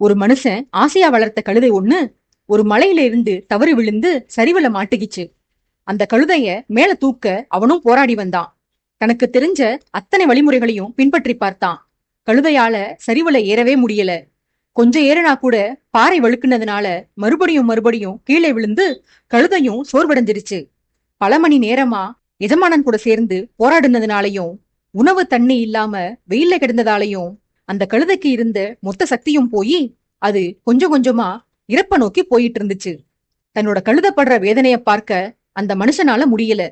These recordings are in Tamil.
ஒரு மனுஷன் ஆசையா வளர்த்த கழுதை ஒண்ணு ஒரு மலையில இருந்து தவறி விழுந்து சரிவுல மாட்டுகிச்சு. அந்த கழுதைய மேல தூக்க அவனும் போராடி வந்தான். தனக்கு தெரிஞ்ச அத்தனை வழிமுறைகளையும் பின்பற்றி பார்த்தான். கழுதையால சரிவுல ஏறவே முடியல. கொஞ்சம் ஏறினா கூட பாறை வழுக்குனதுனால மறுபடியும் மறுபடியும் கீழே விழுந்து கழுதையும் சோர்வடைஞ்சிருச்சு. பல மணி நேரமா எஜமானன் கூட சேர்ந்து போராடுனதுனாலையும் உணவு தண்ணி இல்லாம வெயில்ல கிடந்ததாலையும் அந்த கழுதைக்கு இருந்த மொத்த சக்தியும் போய் அது கொஞ்சம் கொஞ்சமா இறப்ப நோக்கி போயிட்டு இருந்துச்சு. தன்னோட கழுதப்படுற வேதனைய பார்க்க அந்த மனுஷனால முடியல.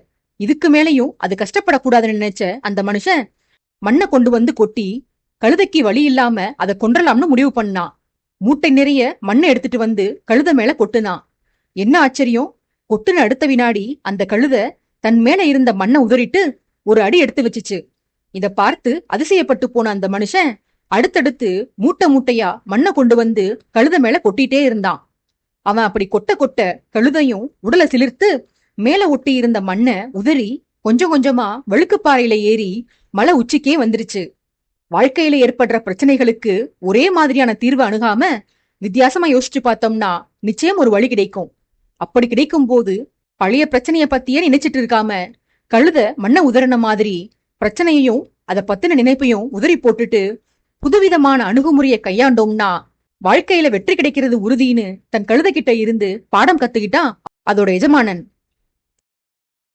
இதுக்கு மேலயும் அது கஷ்டப்படக்கூடாதுன்னு நினைச்ச அந்த மனுஷன் மண்ணை கொண்டு வந்து கொட்டி கழுதைக்கு வழி இல்லாம அதை கொன்றலாம்னு முடிவு பண்ணான் மூட்டை நிறைய மண்ணை எடுத்துட்டு வந்து கழுத மேல கொட்டுனான் என்ன ஆச்சரியம்? கொட்டுன அடுத்த வினாடி அந்த கழுத தன் மேல இருந்த மண்ணை உதறிட்டு ஒரு அடி எடுத்து வச்சுச்சு. இத பார்த்து அதிசயப்பட்டு போன அந்த மனுஷன் அடுத்தடுத்து மூட்டை மூட்டையா மண்ணை கொண்டு வந்து கழுத மேல கொட்டிட்டே இருந்தான். அவன் அப்படி கொட்ட கொட்ட கழுதையும் உடலை சிலிர்த்து மேல ஒட்டி இருந்த மண்ணை உதறி கொஞ்சம் கொஞ்சமா வழுக்குப்பாறையில ஏறி மலை உச்சிக்கே வந்துருச்சு. வாழ்க்கையில ஏற்படுற பிரச்சனைகளுக்கு ஒரே மாதிரியான தீர்வு அணுகாம வித்தியாசமா யோசிச்சு பார்த்தோம்னா நிச்சயம் ஒரு வழி கிடைக்கும். அப்படி கிடைக்கும் போது பழைய பிரச்சனைய பத்தியே நினைச்சிட்டு இருக்காம கழுத மண்ணை உதறின மாதிரி பிரச்சனையையும் அத பத்தின நினைப்பையும் உதறி போட்டுட்டு புதுவிதமான அணுகுமுறையை கையாண்டோம்னா வாழ்க்கையில வெற்றி கிடைக்கிறது உறுதின்னு தன் கழுத கிட்ட இருந்து பாடம் கத்துக்கிட்டான் அதோட எஜமானன்